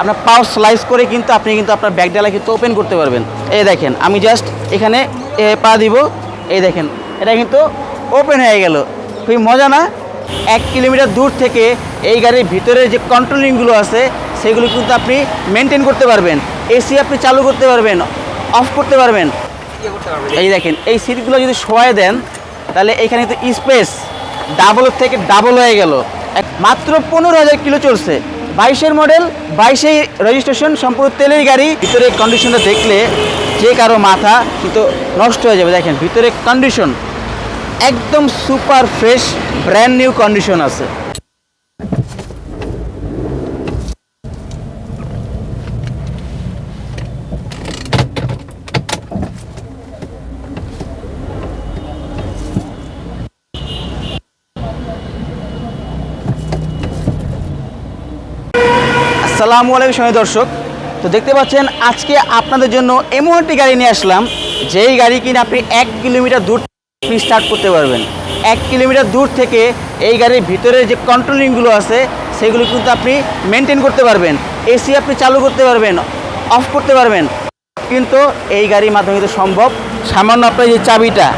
আপনার পাও স্লাইস করে কিন্তু আপনি কিন্তু আপনার ব্যাগ ডালা কিন্তু ওপেন করতে পারবেন। এই দেখেন, আমি জাস্ট এখানে পা দিব, এই দেখেন, এটা কিন্তু ওপেন হয়ে গেল। খুবই মজা না? এক কিলোমিটার দূর থেকে এই গাড়ির ভিতরে যে কন্ট্রোলিংগুলো আছে, সেগুলো কিন্তু আপনি মেনটেন করতে পারবেন। এসি আপনি চালু করতে পারবেন অফ করতে পারবেন। এই দেখেন, এই সিটগুলো যদি শোয়ায় দেন, তাহলে এখানে তো স্পেস ডাবল থেকে ডাবল হয়ে গেল। এক, মাত্র পনেরো হাজার কিলো চলছে। বাইশের মডেল, বাইশে রেজিস্ট্রেশন সম্পূর্ণ তেলের গাড়ি। ভিতরে কন্ডিশনটা দেখলে যে কারও মাথা কিন্তু নষ্ট হয়ে যাবে। দেখেন ভিতরে কন্ডিশন একদম super fresh brand new condition আছে। আসসালামু আলাইকুম সময় দর্শক। তো দেখতে পাচ্ছেন, আজকে আপনাদের জন্য এমন একটি গাড়ি নিয়ে আসলাম, যেই গাড়ি কিনে আপনি এক কিলোমিটার দূর আপনি স্টার্ট করতে পারবেন। এক কিলোমিটার দূর থেকে এই গাড়ির ভিতরে যে কন্ট্রোলিংগুলো আছে, সেগুলো কিন্তু আপনি মেনটেন করতে পারবেন। এসি আপনি চালু করতে পারবেন অফ করতে পারবেন। কিন্তু এই গাড়ির মাধ্যমে কিন্তু সম্ভব। সামান্য আপনার যে চাবিটা,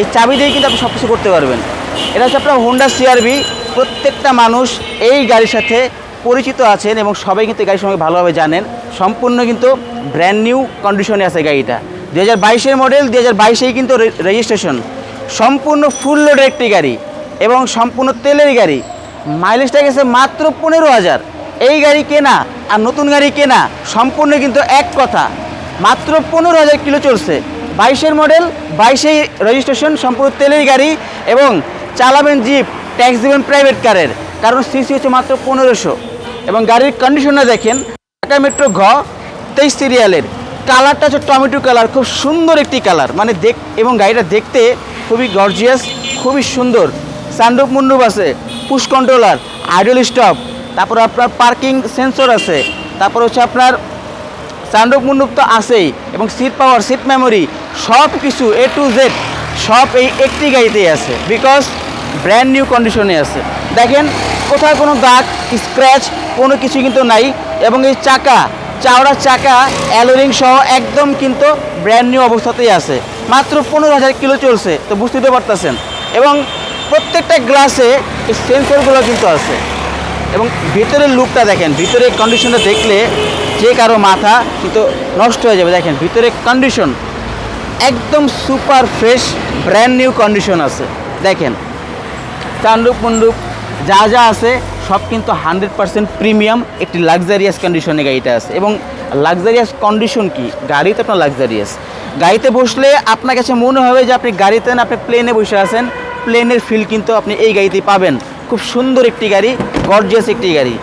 এই চাবি দিয়েই কিন্তু আপনি সব কিছু করতে পারবেন। এটা হচ্ছে আপনার হোন্ডা সিআরবি প্রত্যেকটা মানুষ এই গাড়ির সাথে পরিচিত আছেন এবং সবাই কিন্তু গাড়ির সঙ্গে ভালোভাবে জানেন। সম্পূর্ণ কিন্তু ব্র্যান্ড নিউ কন্ডিশনে আছে গাড়িটা। দু হাজার বাইশের মডেল দু হাজার বাইশেই কিন্তু রেজিস্ট্রেশন সম্পূর্ণ ফুল লোডের একটি গাড়ি এবং সম্পূর্ণ তেলের গাড়ি। মাইলেজটা গেছে মাত্র পনেরো হাজার। এই গাড়ি কেনা আর নতুন গাড়ি কেনা সম্পূর্ণ কিন্তু এক কথা। মাত্র পনেরো হাজার কিলো চলছে। বাইশের মডেল বাইশেই রেজিস্ট্রেশন সম্পূর্ণ তেলের গাড়ি এবং চালাবেন জিপ ট্যাক্স দেবেন প্রাইভেট কারের কারণ সিসি হচ্ছে মাত্র পনেরোশো। এবং গাড়ির কন্ডিশনটা দেখেন, ঢাকা মেট্রো ঘ, তেইশ সিরিয়ালের কালারটা হচ্ছে টমেটো কালার খুব সুন্দর একটি কালার মানে দেখ এবং গাড়িটা দেখতে খুবই গর্জিয়াস খুবই সুন্দর। সানরুপ মুন্ডুপ আছে পুশ কন্ট্রোলার আইডল স্টপ তারপর আপনার পার্কিং সেন্সর আছে, তারপর হচ্ছে আপনার সানরুপ মুন্ডুপ তো আছেই, এবং সিট পাওয়ার সিট মেমোরি সব কিছু এ টু জেড সব এই একটি গাড়িতেই আছে বিকজ ব্র্যান্ড নিউ কন্ডিশনে আছে। দেখেন কোথাও কোনো দাগ স্ক্র্যাচ কোনো কিছু কিন্তু নাই এবং এই চাকা, চাওড়া চাকা অ্যালোরিং সহ একদম কিন্তু ব্র্যান্ড নিউ অবস্থাতেই আছে। মাত্র পনেরো হাজার কিলো চলছে, তো বুঝতে পারতেছেন। এবং প্রত্যেকটা গ্লাসে এই সেন্সরগুলো কিন্তু আছে। এবং ভিতরের লুকটা দেখেন, ভিতরের কন্ডিশনটা দেখলে যে কারও মাথা কিন্তু নষ্ট হয়ে যাবে। দেখেন ভিতরে কন্ডিশন একদম super fresh brand new condition আছে। দেখেন চান্ডুপ মন্ডুপ যা যা আছে, সব কিন্তু হান্ড্রেড পার্সেন্ট প্রিমিয়াম একটি লাক্সারিয়াস কন্ডিশনে গাড়িটা আছে। এবং লাক্সারিয়াস কন্ডিশন কি? গাড়িতে আপনার লাক্সারিয়াস গাড়িতে বসলে আপনার কাছে মনে হবে যে আপনি গাড়িতে না, আপনি প্লেনে বসে আছেন প্লেনের ফিল কিন্তু আপনি এই গাড়িতেই পাবেন। খুব সুন্দর একটি গাড়ি গর্জিয়াস একটি গাড়ি।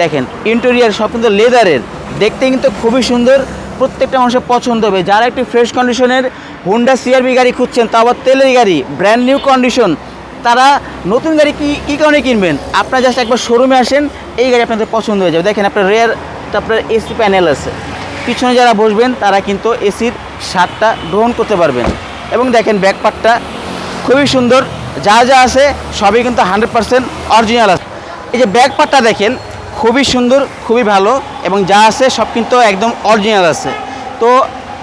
দেখেন ইন্টেরিয়ার সব কিন্তু লেদারের দেখতে কিন্তু খুবই সুন্দর, প্রত্যেকটা মানুষের পছন্দ হবে। যারা একটি ফ্রেশ কন্ডিশনের হুন্ডা সিআরবি গাড়ি খুঁজছেন তা আবার তেলের গাড়ি ব্র্যান্ড নিউ কন্ডিশন তারা নতুন গাড়ি কি, কী কারণে কিনবেন? আপনারা জাস্ট একবার শোরুমে আসেন, এই গাড়ি আপনাদের পছন্দ হয়ে যাবে। দেখেন আপনার রেয়ার আপনার এসি প্যানেল আছে। পিছনে যারা বসবেন, তারা কিন্তু এসির স্বাদটা গ্রহণ করতে পারবেন। এবং দেখেন ব্যাকপার্টটা খুবই সুন্দর। যা যা আছে, সবই কিন্তু হান্ড্রেড পার্সেন্ট অরিজিনাল আছে। এই যে ব্যাক পার্টটা দেখেন, খুবই সুন্দর, খুবই ভালো। এবং যা আছে, সব কিন্তু একদম অরিজিনাল আছে। তো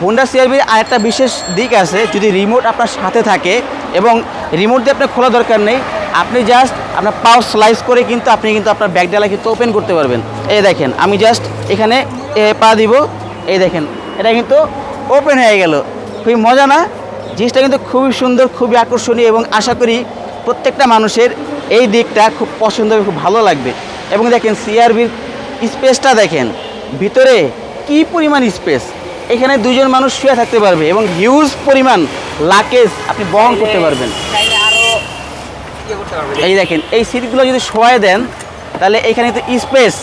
হোন্ডা সিআরবির আরেকটা বিশেষ দিক আছে, যদি রিমোট আপনার সাথে থাকে এবং রিমোট দিয়ে আপনার খোলা দরকার নেই, আপনি জাস্ট আপনার পাও স্লাইস করে কিন্তু আপনি কিন্তু আপনার ব্যাগ ডালা কিন্তু ওপেন করতে পারবেন। এই দেখেন, আমি জাস্ট এখানে পা দিব, এই দেখেন, এটা কিন্তু ওপেন হয়ে গেল। খুবই মজা না? জিনিসটা কিন্তু খুবই সুন্দর, খুবই আকর্ষণীয় এবং আশা করি প্রত্যেকটা মানুষের এই দিকটা খুব পছন্দ হবে, খুব ভালো লাগবে। এবং দেখেন সিআরবির স্পেসটা দেখেন, ভিতরে কি পরিমাণ স্পেস এখানে দুজন মানুষ শুয়ে থাকতে পারবে এবং হিউজ পরিমাণ লাকেজ আপনি বহন করতে পারবেন। এই দেখেন এই সিটগুলো যদি শোয়ায় দেন তাহলে এখানে তো স্পেস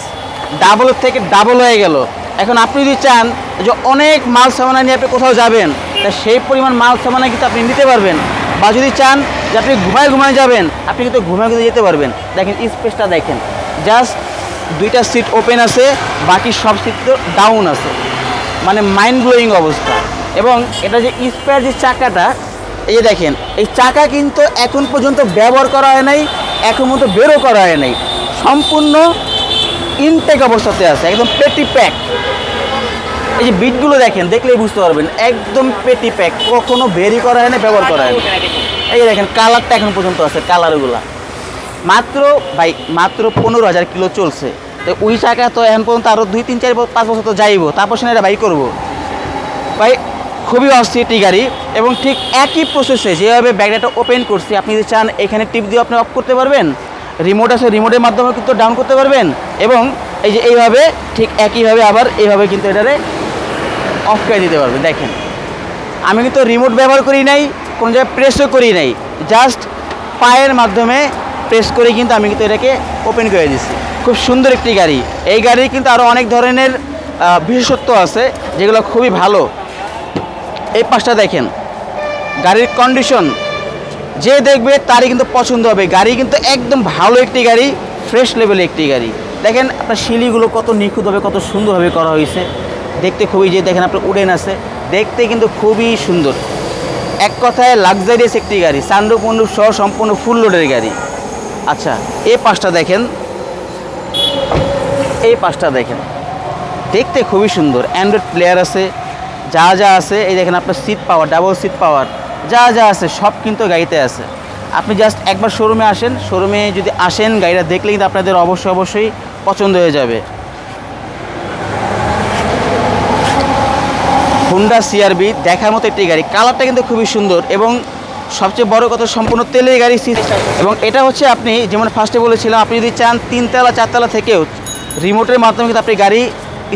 ডাবল থেকে ডাবল হয়ে গেল। এখন আপনি যদি চান যে অনেক মাল সামানা নিয়ে আপনি কোথাও যাবেন তা সেই পরিমাণ মাল সামানা কিন্তু আপনি নিতে পারবেন। বা যদি চান যে আপনি ঘুমায় ঘুমায় যাবেন আপনি কিন্তু ঘুমায় কিন্তু যেতে পারবেন। দেখেন স্পেসটা দেখেন জাস্ট দুইটা সিট ওপেন আছে বাকি সব সিট তো ডাউন আছে। মানে মাইন্ড ব্লোয়িং অবস্থা। এবং এটা যে স্পেয়ার যে চাকাটা, এই যে দেখেন, এই চাকা কিন্তু এখন পর্যন্ত ব্যবহার করা হয় নাই, এখন পর্যন্ত বেরো করা হয় নাই। সম্পূর্ণ ইনটেক অবস্থাতে আছে, একদম পেটি প্যাক এই যে বিটগুলো দেখেন, দেখলেই বুঝতে পারবেন, একদম পেটি প্যাক কখনো ভেরি করা হয় না ব্যবহার করা হয় এই যে দেখেন কালারটা এখন পর্যন্ত আছে কালারগুলা মাত্র, ভাই, মাত্র পনেরো হাজার কিলো চলছে। তো ওই টাকা তো এখন পর্যন্ত আরও দুই, তিন, চার পাঁচ বছর তো যাইব। তারপর সেটা বাই করব। ভাই, খুবই অস্থির একটি গাড়ি এবং ঠিক একই প্রসেসে যেভাবে ব্যাগটা ওপেন করছি, আপনি যদি চান এখানে টিপ দিয়ে আপনি অফ করতে পারবেন রিমোট আছে রিমোটের মাধ্যমে কিন্তু ডাউন করতে পারবেন এবং এই যে এইভাবে ঠিক একইভাবে আবার এইভাবে কিন্তু এটারে অফ করে দিতে পারবেন। দেখেন, আমি কিন্তু রিমোট ব্যবহার করি নাই, কোনো জায়গায় প্রেসও করি নাই জাস্ট পায়ের মাধ্যমে প্রেস করে কিন্তু আমি কিন্তু এটাকে ওপেন করে দিচ্ছি খুব সুন্দর একটি গাড়ি। এই গাড়ির কিন্তু আরও অনেক ধরনের বিশেষত্ব আছে, যেগুলো খুবই ভালো। এই পাশটা দেখেন, গাড়ির কন্ডিশন যে দেখবে তারই কিন্তু পছন্দ হবে। গাড়ি কিন্তু একদম ভালো একটি গাড়ি ফ্রেশ লেভেলের একটি গাড়ি। দেখেন আপনার শিলিগুলো কত নিখুঁতভাবে কত সুন্দরভাবে করা হয়েছে। দেখতে খুবই যে দেখেন আপনার উডেন আছে। দেখতে কিন্তু খুবই সুন্দর। এক কথায় লাক্সারিয়াস একটি গাড়ি সান্ডু পন্ডু সহ সম্পূর্ণ ফুল লোডের গাড়ি। আচ্ছা এই পাশটা দেখেন। এই পাশটা দেখেন। দেখতে খুবই সুন্দর। অ্যান্ড্রয়েড প্লেয়ার আছে, যা যা আছে, এই দেখেন আপনার seat power double seat power যা যা আছে, সব কিন্তু গাড়িতে আছে। আপনি জাস্ট একবার শোরুমে আসেন শোরুমে যদি আসেন, গাড়িটা দেখলে কিন্তু আপনাদের অবশ্যই অবশ্যই পছন্দ হয়ে যাবে। হুন্ডা সিআরবি দেখার মতো একটি গাড়ি। কালারটা কিন্তু খুবই সুন্দর এবং সবচেয়ে বড় কথা সম্পূর্ণ তেলের গাড়ি এবং এটা হচ্ছে আপনি যেমন ফার্স্টে বলেছিলাম, আপনি যদি চান তিনতলা চারতলা থেকেও রিমোটের মাধ্যমে কিন্তু আপনি গাড়ি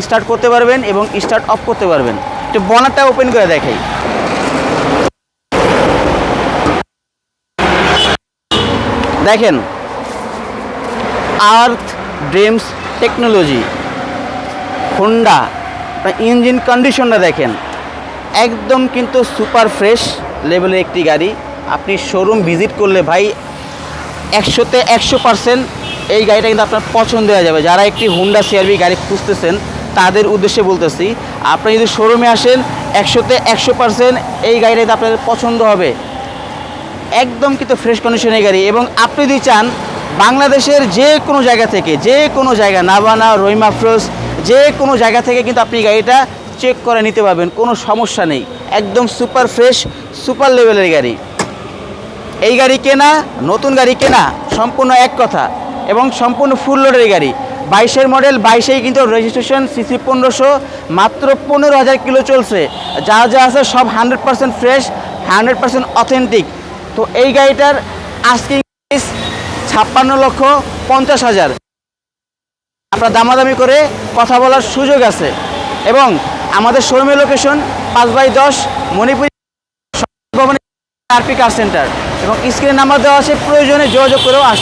স্টার্ট করতে পারবেন এবং স্টার্ট অফ করতে পারবেন। একটু বনারটা ওপেন করে দেখাই। দেখেন Earth Dreams technology Honda engine কন্ডিশনটা দেখেন, একদম কিন্তু সুপার ফ্রেশ লেভেলের একটি গাড়ি। আপনি শোরুম ভিজিট করলে ভাই একশোতে একশো পার্সেন্ট এই গাড়িটা কিন্তু আপনার পছন্দ হয়ে যাবে। যারা একটি হুন্ডা সিআরবি গাড়ি খুঁজতেছেন, তাদের উদ্দেশ্যে বলতেছি আপনি যদি শোরুমে আসেন, একশোতে একশো পার্সেন্ট এই গাড়িটা কিন্তু পছন্দ হবে। একদম কিন্তু ফ্রেশ কন্ডিশনের গাড়ি এবং আপনি যদি চান, বাংলাদেশের যে কোনো জায়গা থেকে, যে কোনো জায়গা নাবানা রহিমা ফ্রোজ যে কোনো জায়গা থেকে কিন্তু আপনি গাড়িটা চেক করে নিতে পারবেন, কোনো সমস্যা নেই। একদম সুপার ফ্রেশ সুপার লেভেলের গাড়ি। এই গাড়ি কেনা, নতুন গাড়ি কেনা, সম্পূর্ণ এক কথা এবং সম্পূর্ণ ফুল লোডের গাড়ি। বাইশের মডেল বাইশেই কিন্তু রেজিস্ট্রেশন সিসি পনেরোশো, মাত্র পনেরো হাজার কিলো চলছে। যা যা আছে সব hundred percent fresh hundred percent authentic তো এই গাড়িটার আজকে ছাপ্পান্ন লক্ষ পঞ্চাশ হাজার। আপনার দামাদামি করে কথা বলার সুযোগ আছে। এবং আমাদের শোরুমের লোকেশন পাঁচ বাই দশ মণিপুর ভবনে আরপি কার সেন্টার এবং স্ক্রিনে নাম্বার দেওয়া আছে, প্রয়োজনে যোগাযোগ করেও আসতে